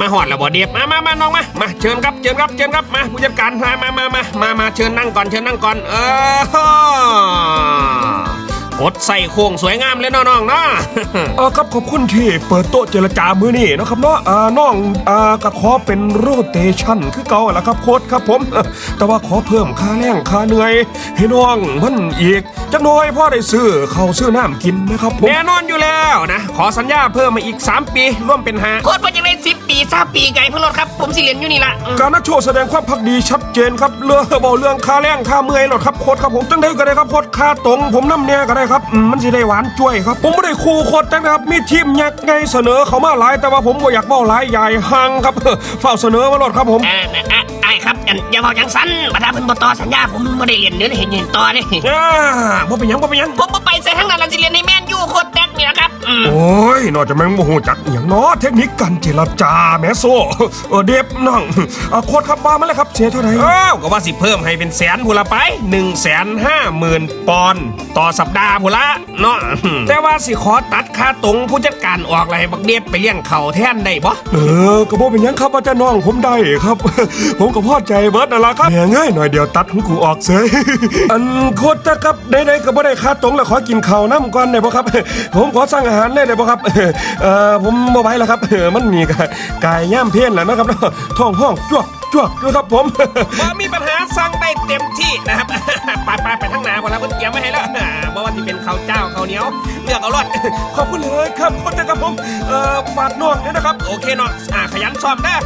มาหอดแล้วบ่เดียบมามามาน้องมามาเชิญครับเชิญครับเชิญครับมาผู้จัดการมามามามามามาเชิญนั่งก่อนเชิญนั่งก่อน เออกดใส่โค้งสวยงามเลยน้องเนาะเออครับขอบคุณที่เปิดโต๊ะเจรจามือนี่นะครับเนาะอ่าน้องอ่าก็ขอเป็นโรเตชันคือเก่าแหละครับโค้ดครับผม แต่ว่าขอเพิ่มค่าแรงค่าเหนื่อย ให้น้องมันอีก จักหน้อยพ่อได้ซื้อข้าวซื้อน้ำกินนะครับผมแน่นอนอยู่แล้วนะ ขอสัญญาเพิ่มมาอีก 3 ปีร่วมเป็นห้าโคตรว่าจะได้สิบปีสามปีไก่เพื่อนรถครับ ผมสิเรียนอยู่นี่ละอืมการนักโชว์แสดงความพักดีชัดเจนครับเรื่องเบาเรื่องค่าแรงค่าเมื่อยหรอกครับโค้ดครับผมตั้งได้ก็ได้ครับโค้ดค่าตรง ผมน้ำเนี่ยก็ได้ครับอืมมันสิได้หวานจ้วยครับ ผมไม่ได้คู่โค้ดจังนะครับมีทีมยักษ์ไงเสนอเขามาหลายแต่ว่าผมบ่อยากเบ้าหลายใหญ่ห่างครับ เฝ้าเสนอมาหลดครับผม อ่าอ่าไอ้ครับอันอย่าบอกจังสันบัดาเพิ่นบ่ต่อสัญญาผมบ่ได้เรียนเนื้อเห็นเห็นต่อเด้อ่าบ่เป็นหยังบ่เป็นหยังผมบ่ไปใส่ทั้งนั้นแล้วสิเรียนในแมนยูโคตรแท็กนี่นะครับอืมโอ้ ยนอกจากแม่งโมโหจักอหย่างเนาะเทคนิคการเจรจาแม่โซเออเดฟน้องอะโค้ดครับมามาเลยครับเสียเท่าไหร่อ้าวก็ว่าสิเพิ่มให้เป็นแสนพูละไป1นึ่งแสนห้าหมื่นปอนด์ต่อสัปดาห์พูละเนาะ แต่ว่าสิขอตัดค่าตรงผู้จัดการออกอะไรบักเดียบไปเลี้ยงเขาแทนได้บ่เออก็บ่เป็นหยังครับอาจารย์น้องผมได้ครับ ผมก็พอใจเบิร์ดนั่นละครับแหม่ง่ายหน่อยเดียวตัดของกูออกเสย อันโคตรจะครับได้ๆก็บ่ได้ค่าตรงแล้วขอกินข้าวน้ำก่อนได้บ่ครับ ผมขอสั่งอาหารได้ได้บ่ครับ เออผมบ่ไหวแล้วครับเออมันมีกายย่ามเพี้ยนแล้วนะครับท้องห้องจวกจวกด้วยครับผมบ่มีปัญหาสั่งได้เต็มที่นะครับไปไปไปทั้งนาคนละเพิ่นเตรียมไว้ให้แล้วอ่าบ่ว่าที่เป็นข้าวเจ้าข้าวเหนียวเลือกเอารอดขอบคุณเลยครับโคตรจะครับผมเอ่อฝากน้องด้วยนะครับ โอเคเนาะอ่าขยันซ้อมเด้